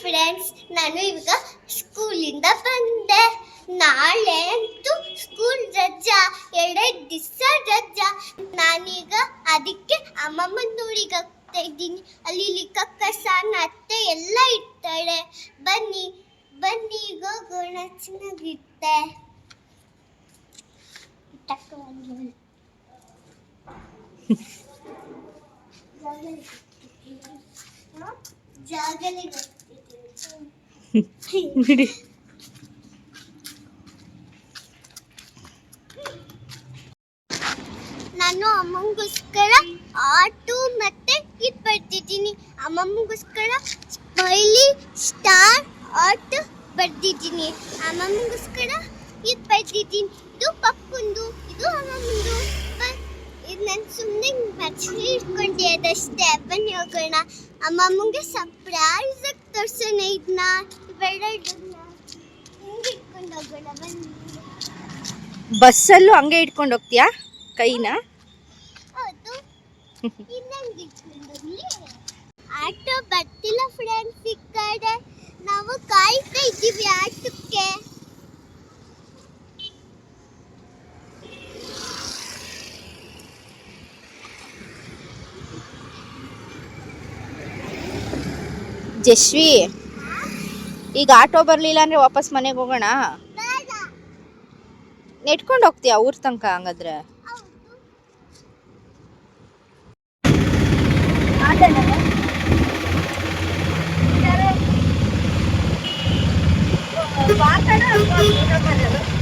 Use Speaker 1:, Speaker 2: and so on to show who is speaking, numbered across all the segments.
Speaker 1: Friends ನಾನು ಇವಾಗ ಸ್ಕೂಲಿಂದ ಬಂದೆ. ನಾಳೆ ಅಂತೂ ಸ್ಕೂಲ್ ರಜಾ, ಎರಡೆರಡು ದಿವಸ ರಜಾ. ನಾನೀಗ ಅದಕ್ಕೆ ಅಮ್ಮಮ್ಮನ ಊರಿಗೆ ಹೋಗ್ತಾ ಇದ್ದೀನಿ. ಅಲ್ಲಿ ಕಕ್ಕಸ ಅತ್ತೆ ಎಲ್ಲ ಇರ್ತಾಳೆ ಬನ್ನಿ ಬನ್ನಿ, ಈಗ ಹೋಗೋಣ. ಚೆನ್ನಾಗಿರುತ್ತೆ. ಜಾಗಲಿ
Speaker 2: ಬಿಡಿ.
Speaker 1: ನಾನು ಅಮ್ಮಂಗೋಸ್ಕರ ಆಟೋ ಮತ್ತೆ ಇದು ಬರ್ತಿದ್ದೀನಿ ಅಮ್ಮಮ್ಮಗೋಸ್ಕರ ಸ್ಮೈಲಿ ಸ್ಟಾರ್ ಆಟೋ ಬರ್ತಿದ್ದೀನಿ ಅಮ್ಮಮ್ಮಗೋಸ್ಕರ ಇದು ಬರ್ತಿದ್ದೀನಿ ಇದು ಪಪ್ಪಂದು ಇದು ಅಮ್ಮಮ್ಮಂದು ನಾನು ಸುಮ್ಮನೆ ಬಚ್ಚಲಿ ಇಟ್ಕೊಂಡೆ ಅದಷ್ಟೇ. ಬನ್ನಿ ಹೋಗೋಣ. ಅಮ್ಮಮ್ಮಗೆ ಸರ್ಪ್ರೈಸ್ ಆಗಿ ತೋರ್ಸೋಣ ಇದನ್ನ ಬೇಡ ಹಿಂಗೆ ಇಟ್ಕೊಂಡು ಹೋಗೋಣ ಬನ್ನಿ.
Speaker 2: ಬಸ್ಸಲ್ಲೂ ಹಂಗೆ ಇಟ್ಕೊಂಡು ಹೋಗ್ತೀಯಾ? ಕೈನ?
Speaker 1: ಹೌದು. ಇನ್ನೊಂದು? ಆಟೋ ಬರ್ತಿಲ್ಲ ಫ್ರೆಂಡ್ಸ್ ಈ ಕಡೆ. ನಾವು ಕಾಯ್ತಾ ಇದ್ದೀವಿ ಆಟೋಕ್ಕೆ.
Speaker 2: ಜಶ್ವಿ ಈಗ ಆಟೋ ಬರಲಿಲ್ಲ ಅಂದ್ರೆ ವಾಪಸ್ ಮನೆಗೆ ಹೋಗೋಣ? ನೆಟ್ಕೊಂಡು ಹೋಗ್ತೀಯಾ ಊರ್ ತನಕ ಹಂಗಾದ್ರೆ?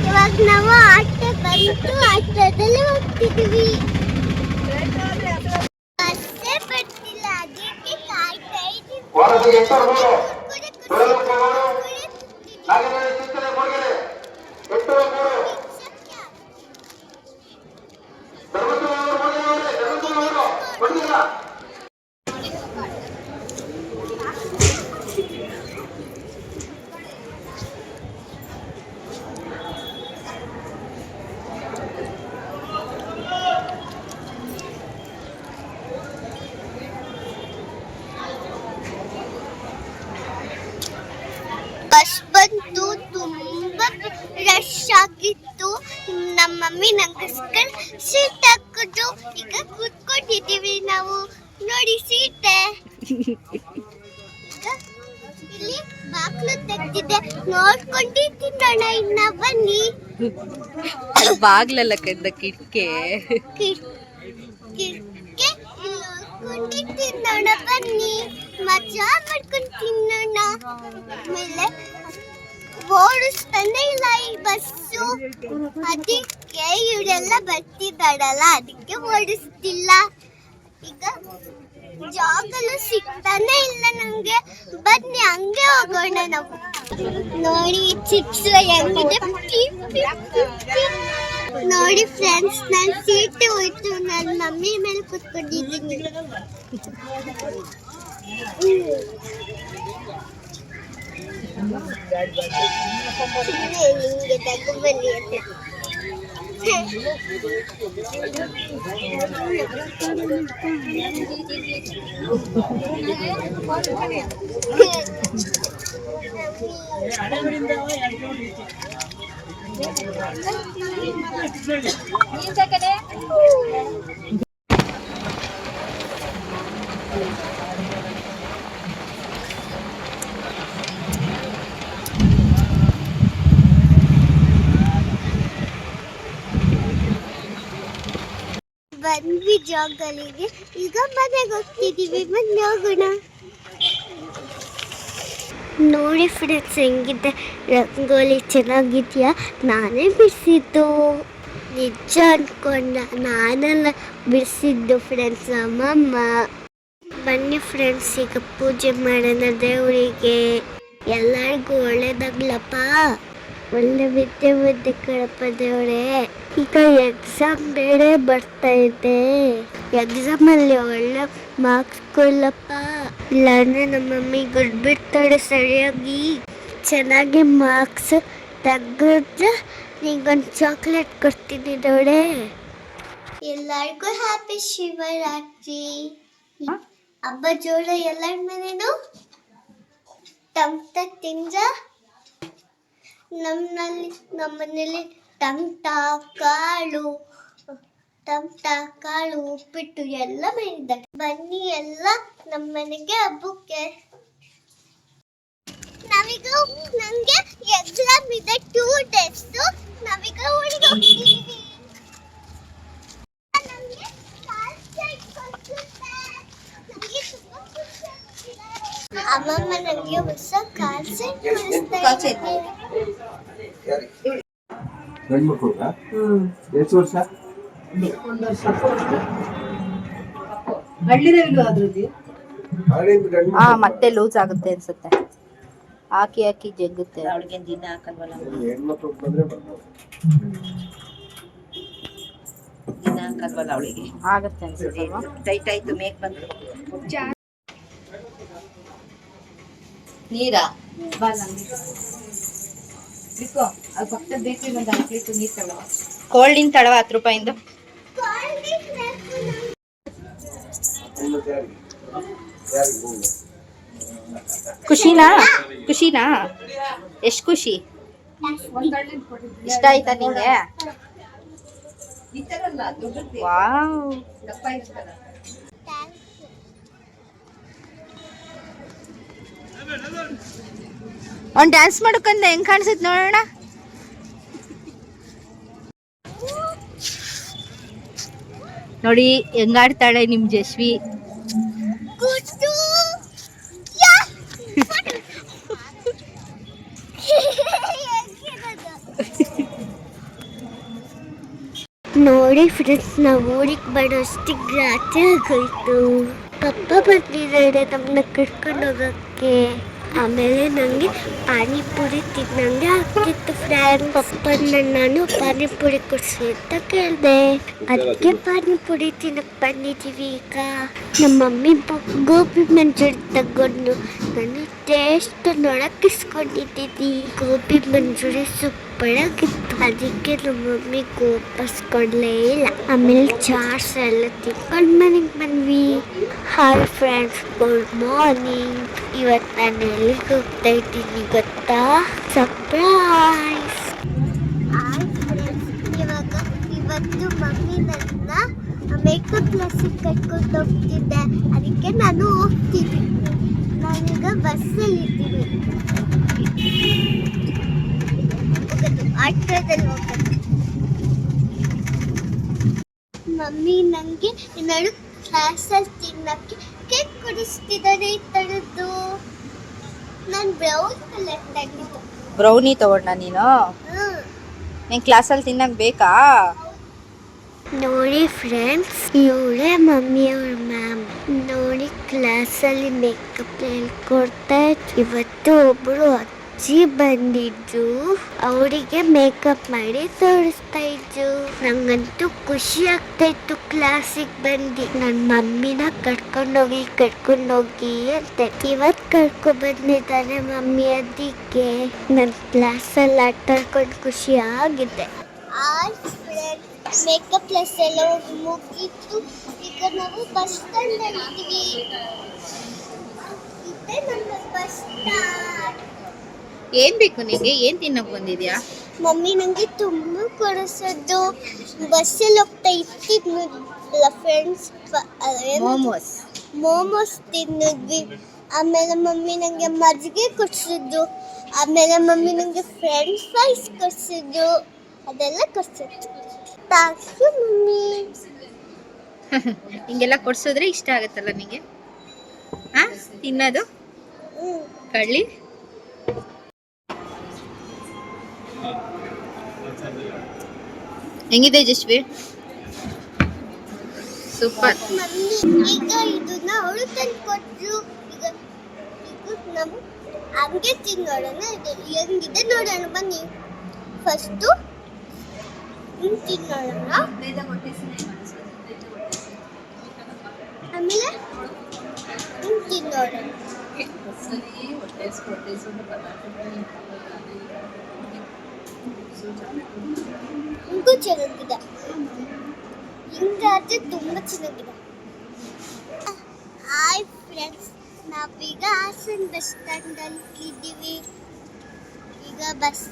Speaker 1: ಇವಾಗ ನಾವು ಆಟೋ ಬಂತು ಆಟದಲ್ಲಿ ಹೋಗ್ತಿದ್ವಿ ಬಸ್ಸೇ ಬರ್ತಿಲ್ಲ ಅದಕ್ಕೆ ಕಾಯ್ತಾ
Speaker 3: ವಾರದಿಗೆ ಎಂಟರ ಮೂರು. ನಾಗೇಂದ್ರ ಚಿಂತನೆ
Speaker 1: ಸತ್ಯ.
Speaker 3: ಧರ್ಮಸ್ಥಳ ಕೊಡಗಡೆ ಧರ್ಮಸ್ಥಳ ಕೊಡಗಿಲ್ಲ
Speaker 1: ಬಸ್ ಬಂತು ತುಂಬಾ ರಶ್ ಆಗಿತ್ತು ನಮ್ಮ ಮಮ್ಮಿ ನಂಗೋಸ್ಕರ ಸೀಟ್ ಈಗ ಕೂತ್ಕೊಂಡಿದ್ದೀವಿ ನಾವು. ನೋಡಿ ಸೀಟೆ ಇಲ್ಲಿ ಬಾಕ್ಲು ತೆಗ್ದಿದೆ. ನೋಡ್ಕೊಂಡು ಇನ್ನ ಬನ್ನಿ.
Speaker 2: ಬಾಗ್ಲಲ್ಲ ಕಡ್ದ ಕಿಟಕೆ.
Speaker 1: ಕಿಟ್ಕೆ ನೋಡ್ಕೊಂಡು ತಿನ್ನೋಣ ಬನ್ನಿ. ಮಜಾ ಮಾಡ್ಕೊಂಡು ತಿನ್ನೋಣ ಆಮೇಲೆ ಓಡಿಸ್ತಾನೆ ಇಲ್ಲ ಈ ಬಸ್ಸು. ಅದಕ್ಕೆ ಇವರೆಲ್ಲ ಬರ್ತಿದ್ದಾಳಲ್ಲ ಅದಕ್ಕೆ ಓಡಿಸ್ತಿಲ್ಲ. ಈಗ ಜಾಗಲು ಸಿಗ್ತಾನೆ ಇಲ್ಲ ನಂಗೆ. ಬನ್ನಿ, ಹಂಗೆ ಹೋಗೋಣ ನಾವು. ನೋಡಿ ಚಿಪ್ಸ್ ಹೆಂಗಿದೆ. ನೋಡಿ ಫ್ರೆಂಡ್ಸ್ ನಾನು ಸೀಟ್ ಹೋಯ್ತು. ನನ್ನ ಮಮ್ಮಿ ಮೇಲೆ ಕುತ್ಕೊಂಡಿದ್ದೀನಿ. ಹಿಂಗೆ ತಗೊಂಡ್ಬನ್ನಿ ಅಂತ. ನೀನ್ ಬಂದ್ವಿ ಜಾಗಗಳಿಗೆ ಈಗ ಮನೆಗೆ ಹೋಗ್ತಿದೀವಿ. ಬನ್ನಿ ಹೋಗೋಣ. ನೋಡಿ ಫ್ರೆಂಡ್ಸ್ ಹೆಂಗಿದೆ. ರಂಗೋಲಿ ಚೆನ್ನಾಗಿದ್ಯಾ? ನಾನೇ ಬಿಡಿಸಿದ್ದು. ನಿಜ ಅಂದ್ಕೊಂಡ ನಾನೆಲ್ಲ ಬಿಡಿಸಿದ್ದು ಫ್ರೆಂಡ್ಸ್ ನಮ್ಮಮ್ಮ ಬನ್ನಿ ಫ್ರೆಂಡ್ಸ್ ಈಗ ಪೂಜೆ ಮಾಡೋಣ ದೇವರಿಗೆ. ಎಲ್ಲರಿಗೂ ಒಳ್ಳೇದಾಗ್ಲಪ್ಪ. ಒಳ್ಳೆ ವಿದ್ಯೆ ಬುದ್ಧಿ ಕಳಪ ದೇವ್ರೆ. ಈಗ ಎಕ್ಸಾಮ್ ಬೇರೆ ಬರ್ತಾ ಇದೆ. ಎಕ್ಸಾಮ್ ಅಲ್ಲಿ ಒಳ್ಳೆ ಮಾರ್ಕ್ಸ್ ಕೊಡ್ಲಪ್ಪ ಇಲ್ಲಾಂದ್ರೆ ನಮ್ಮ ಮಮ್ಮಿ ಬಿಡ್ತಾಳೆ ಸರಿಯಾಗಿ. ಚೆನ್ನಾಗಿ ಮಾರ್ಕ್ಸ್ ತೆಗೆದ್ರೆ ನಿಂಗೊಂದು ಚಾಕ್ಲೇಟ್ ಕೊಡ್ತೀನಿ ದೇವ್ರೆ. ಎಲ್ಲರಿಗೂ ಹ್ಯಾಪಿ ಶಿವರಾತ್ರಿ. ಹಬ್ಬ ಜೋಳ ಎಲ್ಲರ ಮನೇನು ಟಮಟ ತಿಂದ ನಮ್ಮಲ್ಲಿ ನಮ್ಮನೇಲಿ ಟಮಟ ಕಾಳು ಟಮಟ ಕಾಳು ಉಪ್ಪಿಟ್ಟು ಎಲ್ಲ ಮಾಡಿದ್ದಾರೆ ಬನ್ನಿ ಎಲ್ಲ ನಮ್ಮನೆಗೆ ಹಬ್ಬಕ್ಕೆ ನಾವೀಗ ನಂಗೆ ಎಕ್ಸಾಮ್ ಇದೆ ಟೂ ಡೇಸ್ ನಾವೀಗ ಹೋಗ್ತೀವಿ. ಅಮ್ಮಮ್ಮ ನನಗೆ ಹೊಸ ಕಾಲ್ ಸೆಟ್? ಇದ್ದಾರೆ.
Speaker 3: ಗಂಡು ಮಕ್ಕಳ ಎಷ್ಟು ವರ್ಷ?
Speaker 4: ಹಳ್ಳಿದಲ್ಲೂ ಅದ್ರದ್ದು?
Speaker 3: ಹಳ್ಳಿಯಿಂದ ಗಂಡು
Speaker 2: ಹಾ ಮತ್ತೆ ಲೂಸ್ ಆಗುತ್ತೆ ಅನ್ಸುತ್ತೆ. ಹಾಕಿ ಹಾಕಿ ಜಗ್ಗುತ್ತೆ.
Speaker 4: ಅವಳಿಗೆ ದಿನ ಹಾಕಲ್ವಲ್ಲ?
Speaker 3: ಹೆಣ್ಮಕ್ಳು ಬಂದ್ರೆ ಬರ್ಬೋದು.
Speaker 4: ದಿನ ಹಾಕಲ್ವಲ್ಲ ಅವಳಿಗೆ?
Speaker 2: ಆಗುತ್ತೆ ಅನ್ಸುತ್ತೆ. ಅಲ್ವಾ?
Speaker 4: ಟೈಟ್ ಆಯ್ತು ಮೇಕ್ ಬಂತು ನೀರಾ? ಬಾ ಬೇಕ್ರಿ ಒಂದು ಹತ್ತು ಲೀಟ್ರ್
Speaker 2: ಕೋಲ್ಡ್ ಇನ್ ತಳವ ಹತ್ತು ರೂಪಾಯಿಂದ. ಖುಷಿನಾ? ಖುಷಿನಾ? ಎಷ್ಟು ಖುಷಿ? ಇಷ್ಟ ಆಯ್ತಾ ನಿಂಗೆ? ವಾವ್. ಅವ್ನ್ ಡ್ಯಾನ್ಸ್ ಮಾಡೋಕಂದ ಹೆಂಗ್ ಕಾಣಿಸುತ್ತೆ ನೋಡೋಣ? ನೋಡಿ ಹೆಂಗಾಡ್ತಾಳೆ ನಿಮ್ ಜಸ್ವಿ.
Speaker 1: ನೋಡಿ ಫ್ರೆಂಡ್ಸ್ ನಾವು ಊರಿಗೆ ಬರೋಷ್ಟಿಗೆ ರಾತ್ರಿ ಆಗೋಯ್ತು. ಪಪ್ಪ ಬಂದಿದ್ದಾರೆ ನಮ್ಮನ್ನ ಕರ್ಕೊಂಡು ಹೋಗಕ್ಕೆ. ಆಮೇಲೆ ನನಗೆ ಪಾನಿಪುರಿ ತಿನ್ನಂಗೆ ಆಗ್ತಿತ್ತು ಫ್ರೆಂಡ್ ಪಪ್ಪನ ನಾನು ಪಾನಿಪುರಿ ಕೊಡಿಸು ಅಂತ ಕೇಳಿದೆ. ಅದಕ್ಕೆ ಪಾನಿಪುರಿ ತಿನ್ನಕ್ಕೆ ಬಂದಿದ್ದೀವಿ ಈಗ. ನಮ್ಮ ಮಮ್ಮಿ ಗೋಬಿ ಮಂಚೂರಿ ತಗೊಂಡು ನಾನು ಟೇಸ್ಟ್ ನೋಡಕ್ಕೆ ಗೋಬಿ ಮಂಚೂರಿ ಸೂಪರ್ ಆಗಿತ್ತು ಅದಕ್ಕೆ ನಮ್ಮ ಮಮ್ಮಿ ವಾಪಸ್ ಕೊಡಲೇ ಇಲ್ಲ. ಆಮೇಲೆ ಚಾರ್ಜ್ ಎಲ್ಲ ತಿಕ್ಕೊಂಡು ಮನೆಗೆ ಬಂದ್ವಿ. ಹಾಯ್ ಫ್ರೆಂಡ್ಸ್ ಗುಡ್ ಮಾರ್ನಿಂಗ್ ಇವತ್ತು ನಾನು ಎಲ್ಲಿಗೆ ಹೋಗ್ತಾ ಇದ್ದೀನಿ ಗೊತ್ತಾ? ಸರ್ಪ್ರೈಸ್ ಇವಾಗ ಇವತ್ತು ಮಮ್ಮಿ ನನ್ನ ಮೇಕಪ್ ಕ್ಲಾಸಿಗೆ ಕರ್ಕೊಂಡು ಹೋಗ್ತಿದ್ದೆ ಅದಕ್ಕೆ ನಾನು ಹೋಗ್ತೀನಿ ನಾನೀಗ ಬಸ್ಸಲ್ಲಿ ಇದ್ದೀನಿ ಹೋಗೋದು ಆಟೋದಲ್ಲಿ ಹೋಗೋದು ಮಮ್ಮಿ ನನಗೆ ಎರಡು ಕ್ಲಾಸಲ್ಲಿ ತಿನ್ನಕ್ಕೆ ಕೇಕ್ ಕುಡಿಸ್ತಿದ್ದಾರೆ ಈ ಥರದ್ದು. ನಾನು ಬ್ರೌನ್ ಕಲರ್ ತಂದಿದ್ದು
Speaker 2: ಬ್ರೌನಿ ತಗೊಂಡ ನೀನು? ನಿನ್ ಕ್ಲಾಸಲ್ಲಿ ತಿನ್ನಕ್ಕೆ ಬೇಕಾ?
Speaker 1: ನೋಡಿ ಫ್ರೆಂಡ್ಸ್ ಇವಳೇ ಮಮ್ಮಿಯವ್ರ ಮ್ಯಾಮ್ ನೋಡಿ ಕ್ಲಾಸಲ್ಲಿ ಮೇಕಪ್ ಹೇಳ್ಕೊಡ್ತಾ ಇವತ್ತು ಇವತ್ತು ಒಬ್ರು ಅಜ್ಜಿ ಬಂದಿದ್ದು. ಅವರಿಗೆ ಮೇಕಪ್ ಮಾಡಿ ತೋರಿಸ್ತಾ ಇದ್ರು ನಂಗಂತೂ ಖುಷಿ ಆಗ್ತಾ ಇತ್ತು ಕ್ಲಾಸಿಗೆ ಬಂದು. ನನ್ನ ಮಮ್ಮಿನ ಕರ್ಕೊಂಡೋಗಿ ಕರ್ಕೊಂಡೋಗಿ ಅಂತ. ಇವತ್ತು ಕರ್ಕೊ ಬಂದಿದ್ದಾರೆ ಮಮ್ಮಿ ಅದಕ್ಕೆ. ನನ್ನ ಕ್ಲಾಸಲ್ಲಿ ಆಟ ಆಡ್ಕೊಂಡು ಖುಷಿ ಆಗಿದೆ. ಮೇಕಪ್ ಪ್ಲಸ್ ಎಲ್ಲ ಮುಗಿತು. ಈಗ ನಾವು ಬಸ್ ಸ್ಟ್ಯಾಂಡ್ ಇದ್ದೀವಿ ಇದೆ ನಮ್ಮ ಬಸ್ ಸ್ಟ್ಯಾಂಡ್
Speaker 2: ಏನ್ ಬೇಕು ನಿಂಗೆ? ಏನ್ ತಿನ್ನಕ್ ಬಂದಿದ್ಯಾ?
Speaker 1: ಮಮ್ಮಿ ನನಗೆ ತುಂಬ ಕೊಡಿಸೋದು. ಬಸ್ಸಲ್ಲಿ ಹೋಗ್ತಾ ಇರ್ತಿದ್ನಲ್ಲ ಫ್ರೆಂಡ್ಸ್
Speaker 2: ಮೋಮೋಸ್
Speaker 1: ಮೋಮೋಸ್ ತಿನ್ನಿದ್ವಿ ಆಮೇಲೆ ಮಮ್ಮಿ ನನಗೆ ಮಜ್ಜಿಗೆ ಕೊಡ್ಸಿದ್ದು. ಆಮೇಲೆ ಮಮ್ಮಿ ನನಗೆ ಫ್ರೆಂಚ್ ಫ್ರೈಸ್ ಕೊಡ್ಸಿದ್ದು. ಅದೆಲ್ಲ ಕೊಡ್ಸಿದ್ದು. Thanks mummy.
Speaker 2: ಹಿಂಗೆಲ್ಲ ಕೊಡ್ಸಿದ್ರೆ ಇಷ್ಟ ಆಗುತ್ತಲ್ಲ ನಿಂಗೆ? ಹಾಂ ತಿನ್ನೋದು? ಕಳ್ಳಿ? ಹೆಂಗಿದೆ ಜಶ್ವಿ ಸೂಪರ್
Speaker 1: ಮಮ್ಮಿ ಈಗ ಇದನ್ನ ಅವಳು ತಂದು ಕೊಟ್ರು. ಈಗ ನಾವು ಹಂಗೆ ತಿನ್ನೋಣ. ಹೆಂಗಿದೆ ನೋಡೋಣ ಬನ್ನಿ. ಫಸ್ಟು ತಿನ್ನೋಣ. ಆಮೇಲೆ ತಿನ್ನೋಣ. ಹಿಂಗೂ ಚೆನ್ನಾಗಿದೆ. ಹಿಂಗಾದ್ರೆ ತುಂಬಾ ಚೆನ್ನಾಗಿದೆ. ಹಾಯ್ ಫ್ರೆಂಡ್ಸ್ ನಾವೀಗ ಹಾಸನ್ ಬಸ್ ಸ್ಟ್ಯಾಂಡಲ್ಲಿ ಇದ್ದೀವಿ. ಈಗ ಬಸ್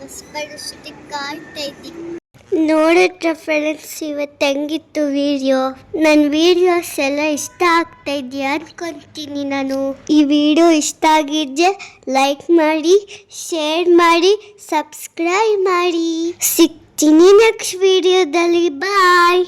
Speaker 1: ಬಸ್ ಬರೋಷ್ಟಕ್ಕೆ ಕಾಯ್ತಾ ಇದ್ದೀವಿ. ನೋಡಿದ್ರ ಫ್ರೆಂಡ್ಸ್ ಇವತ್ತು ಹೆಂಗಿತ್ತು ವೀಡಿಯೋ ನನ್ನ ವೀಡಿಯೋಸ್ ಎಲ್ಲ ಇಷ್ಟ ಆಗ್ತಾ ಇದೆಯಾ ಅಂದ್ಕೊತೀನಿ ನಾನು. ಈ ವಿಡಿಯೋ ಇಷ್ಟ ಆಗಿದ್ರೆ ಲೈಕ್ ಮಾಡಿ ಶೇರ್ ಮಾಡಿ ಸಬ್ಸ್ಕ್ರೈಬ್ ಮಾಡಿ. ಸಿಗ್ತೀನಿ ನೆಕ್ಸ್ಟ್ ವಿಡಿಯೋದಲ್ಲಿ ಬಾಯ್